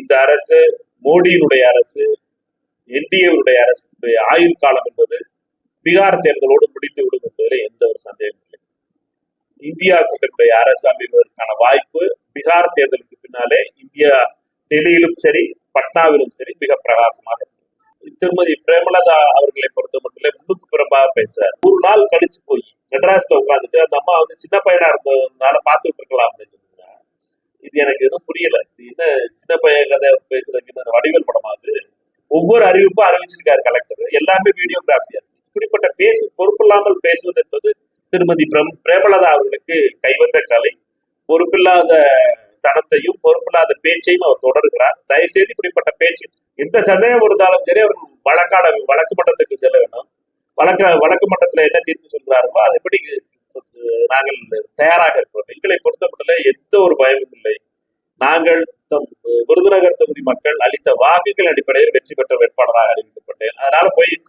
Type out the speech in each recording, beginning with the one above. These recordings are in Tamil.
இந்த அரசு மோடியினுடைய அரசு என்டிஏவுடைய அரசு ஆயுள் காலம் என்பது பீகார் தேர்தலோடு முடித்து விடும் என்பதில் எந்த ஒரு சந்தேகமும் இல்லை. இந்தியா கூட்டணியுடைய அரசு அமைவதற்கான வாய்ப்பு பீகார் தேர்தலுக்கு பின்னாலே இந்தியா டெல்லியிலும் சரி பட்னாவிலும் சரி மிக பிரகாசமாக இருக்கு. திருமதி பிரேமலதா அவர்களை பொறுத்த மட்டும் முன்னுக்கு புறம்பாக பேச ஒரு நாள் கழிச்சு போய் மெட்ராஸ்ல உட்காந்துட்டு அந்த அம்மா வந்து சின்ன பையனா இருந்ததுனால பார்த்துட்டு இருக்கலாம் அப்படின்னு. இது எனக்கு எதுவும் புரியல. இது என்ன சின்ன பையன் கதை பேசுறதுக்கு வடிவேல் படமா அது? ஒவ்வொரு அறிவிப்பும் அறிவிச்சிருக்காரு கலெக்டர் எல்லாமே வீடியோகிராஃபியா இருக்கு இப்படிப்பட்ட பேசு பொறுப்பில்லாமல் பேசுவது என்பது திருமதி பிரம் பிரேமலதா அவர்களுக்கு கைவந்த கலை. பொறுப்பில்லாத தனத்தையும் பொறுப்பில்லாத பேச்சையும் அவர் தொடர்கிறார். தயவு செய்து இப்படிப்பட்ட பேச்சு எந்த சந்தேகம் இருந்தாலும் சரி அவர் வழக்காட வழக்கு மன்றத்துக்கு செல்ல வேண்டும் வழக்க வழக்கு மன்றத்துல என்ன தீர்ப்பு சொல்கிறார்களோ அதுபடி நாங்கள் தயாராக எங்களை பொறுத்தமட்டில் எந்த ஒரு பயமும் இல்லை. நாங்கள் தம் விருதுநகர் தொகுதி மக்கள் அளித்த வாக்குகள் அடிப்படையில் வெற்றி பெற்ற வேட்பாளராக அறிவிக்கப்பட்டேன். அதனால போய்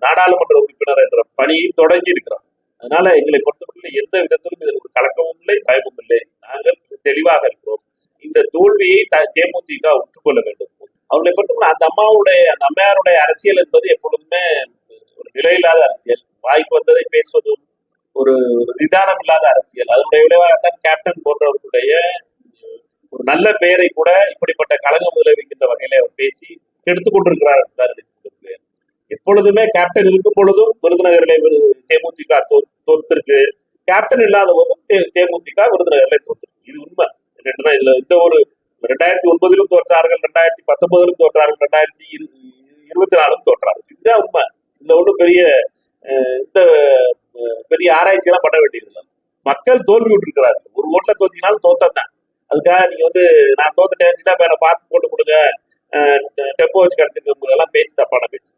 நாடாளுமன்ற உறுப்பினர் என்ற பணியும் தொடங்கி இருக்கிறோம். அதனால எங்களை பொறுத்தமட்டில் எந்த விதத்திலும் இதில் ஒரு கலக்கமும் இல்லை பயமும் இல்லை. நாங்கள் தெளிவாக இருக்கிறோம். இந்த தோல்வியை த- தேமுதிக ஒற்றுக்கொள்ள வேண்டும். அவர்களை பொறுத்தவரை அந்த அம்மாவுடைய அந்த அம்மையாருடைய அரசியல் என்பது எப்பொழுதுமே ஒரு நிலையில்லாத அரசியல். வாய்ப்பு வந்ததை பேசுவதும் ஒரு நிதானம் இல்லாத அரசியல். அதனுடைய விளைவாகத்தான் கேப்டன் போன்றவர்களுடைய ஒரு நல்ல பெயரை கூட இப்படிப்பட்ட கலகம் விளைவிக்கின்ற வகையில அவர் பேசி கெடுத்துக் கொண்டிருக்கிறார் எப்பொழுதுமே கேப்டன் இருக்கும் பொழுதும் விருதுநகரில் தேமுதிக தோத்திருக்கு. கேப்டன் இல்லாத போதும் தேமுதிக விருதுநகரில் தோத்திருக்கு. இது உண்மை. ரெண்டுனா இதுல இந்த ஒரு ரெண்டாயிரத்தி ஒன்பதிலும் தோற்றார்கள் ரெண்டாயிரத்தி பத்தொன்பதிலும் தோற்றார்கள் ரெண்டாயிரத்தி இரு- இருபத்தி நாலும் தோற்றார்கள். இதுதான் உண்மை. இந்த ஒன்றும் பெரிய இந்த பெரிய ஆராய்ச்சி எல்லாம் பண்ண வேண்டியதில்லை. மக்கள் தோல்வி விட்டுருக்கிறார்கள் ஒரு ஓட்டில் தோத்தினாலும் தோத்தான் அதுக்காக நீங்க வந்து நான் தோத்துட்டேன் சின்ன பையனை பார்த்து போட்டு கொடுங்க டெப்போ வச்சு கடத்திருக்கும் போதெல்லாம் பேச்சு தப்பான பேச்சு.